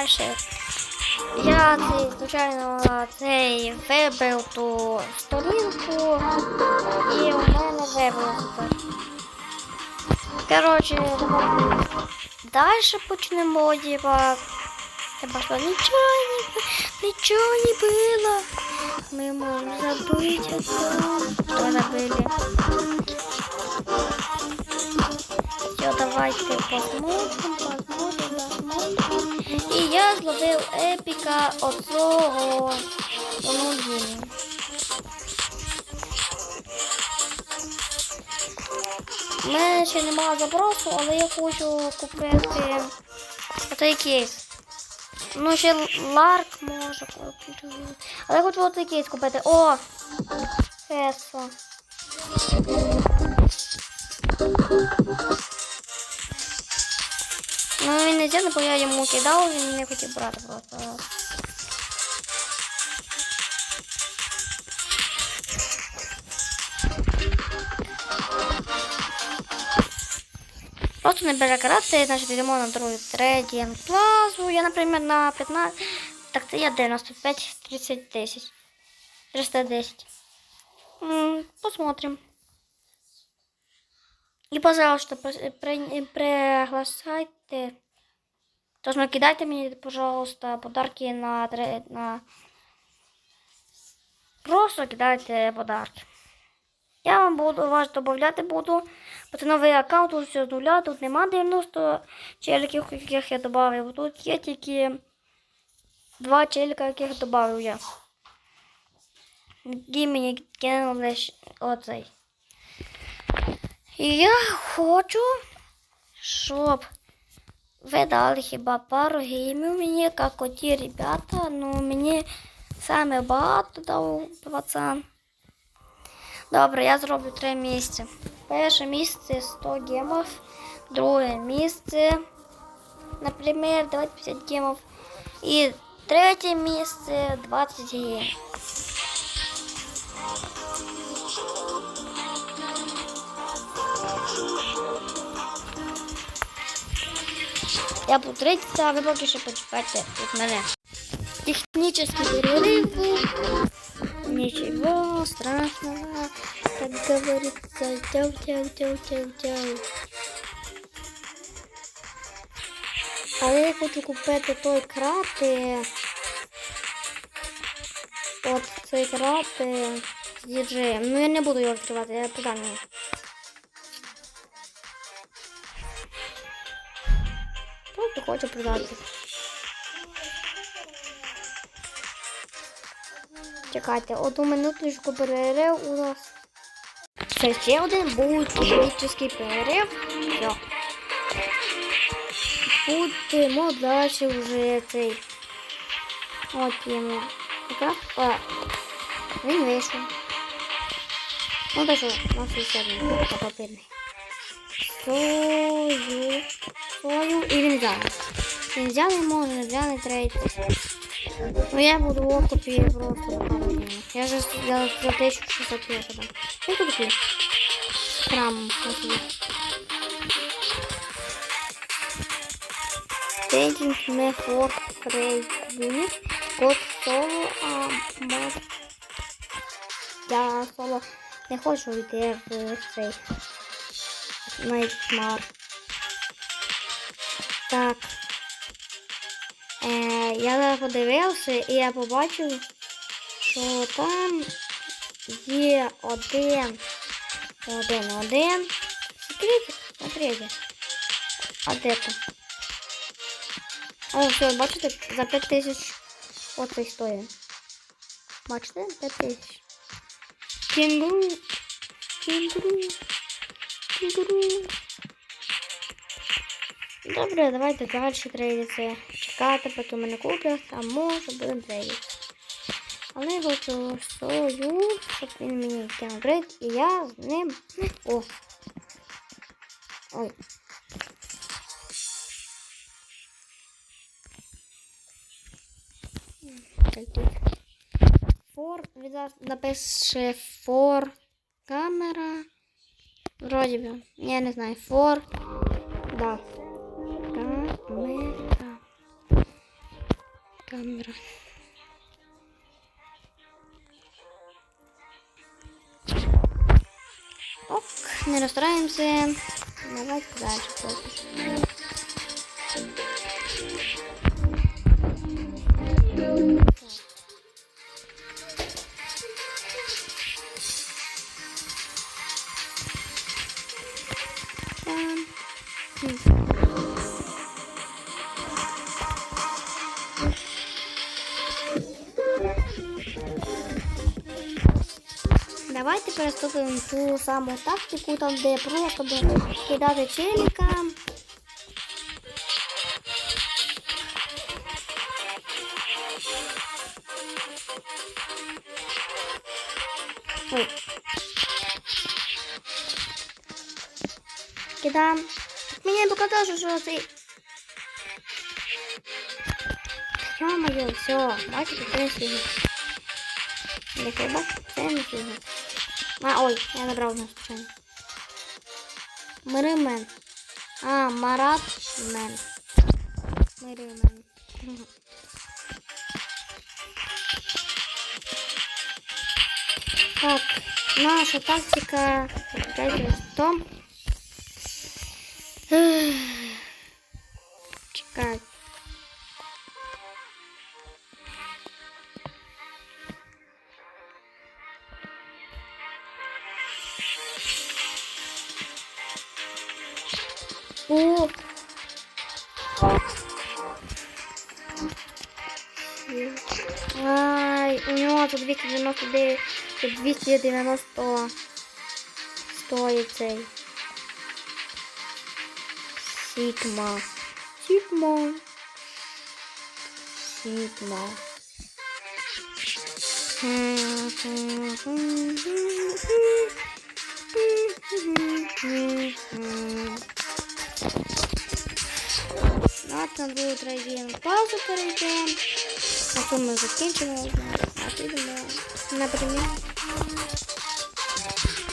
Дальше. Я цей, случайно цей вибив ту сторінку і у мене вибило. Коротше, далі почнемо, типа. Треба що нічого не, нічого не було. Ми можемо забити що забили. Все, давайте посмотрим, зловив епіка оцього Лунгіні. У мене ще немає запросу, але я хочу купити оцей кейс. Ну, ще Ларк може купити. Але я хочу оцей кейс купити. О! Хесо. Ну, він не взяв, бо я йому кидав, він не хотів брати просто. Просто не бере карати, значить йдемо на другу третій класу. Я, наприклад, на 15. Так це я 95, 30, 10. 310. Посмотрим. И, пожалуйста, приглашайте. Тож кидайте мені, пожалуйста, подарки на, на... Просто кидайте подарки. Я вам буду вас додати буду. Бо це новий аккаунт, тут все з нуля, тут нема 90 челіків, яких я додав. Тут є тільки два челіка, яких додав я. Які мені кинули оцей. І я хочу, щоб ви дали хіба пару геймів мені, як оті ребята. Ну, мені саме багато дав пацан. Добре, я зроблю три місця. Перше місце 100 гемів, друге місце, наприклад, 25 гемів. І третє місце 20 гемів. Я буду третя, а ви поки що почекайте від мене. Технический перерыв. Ничего страшного, как говорится, тяу тяу тяу тяу тяу Але я хочу купити той крати. От цей крати з діджеєм. Ну я не буду його відкривати, я продам його. Просто хочу продати. Чекайте, одну минуточку перерив у нас. Це ще один технічний перерив. Все. Будемо далі вже цей. От йому. Так, а. Він вийшов. Ну що, у нас ще один папірний. Сою. Сою і він взяв. Він взяв і може взяти третій. Ну я буду в окупі просто пару Я же за, за 1600 я подам. Що тут таке? Храм. Стейдинг не фор фрейд юнит. Код соло, а мод. Я соло не хочу йти в цей Nightmare. Так. Е, я подивився і я побачив, що там є один, один, один. Смотрите, смотрите. А де там? О, все, бачите, за 5 тисяч оцей стоїть. Бачите, 5 тисяч. Кінгуру. Кінгуру. Кінгуру. Добре, давайте далі трейдиться. Чекати, поки мене куплять, а може будемо трейдитися. Але я хочу сою, щоб він мені кинув і я з ним. О! Ой. Фор, напише фор камера. Вроді би. Я не знаю. Фор. Да. Камера. Камера. Ок, не расстраиваемся. Давайте дальше. поки що. Там. Давайте переступимо ту саму тактику, там де просто кидати челіка. Ой. Кидаем. Мені показалось, що це... Ё-моё, все, бачите, це не фігня. Я хіба це не. А, ой, я набрав на случайно. Миримен. А, Марат Мен. Миримен. Так, наша тактика заключается в том... Ех, О! У нього тут 299, тут 290 стоїть цей. Сігма. Сігма. Сігма. На там другу тройдіємо паузу перейдемо. На цьому ми закінчимо. А підемо, наприклад,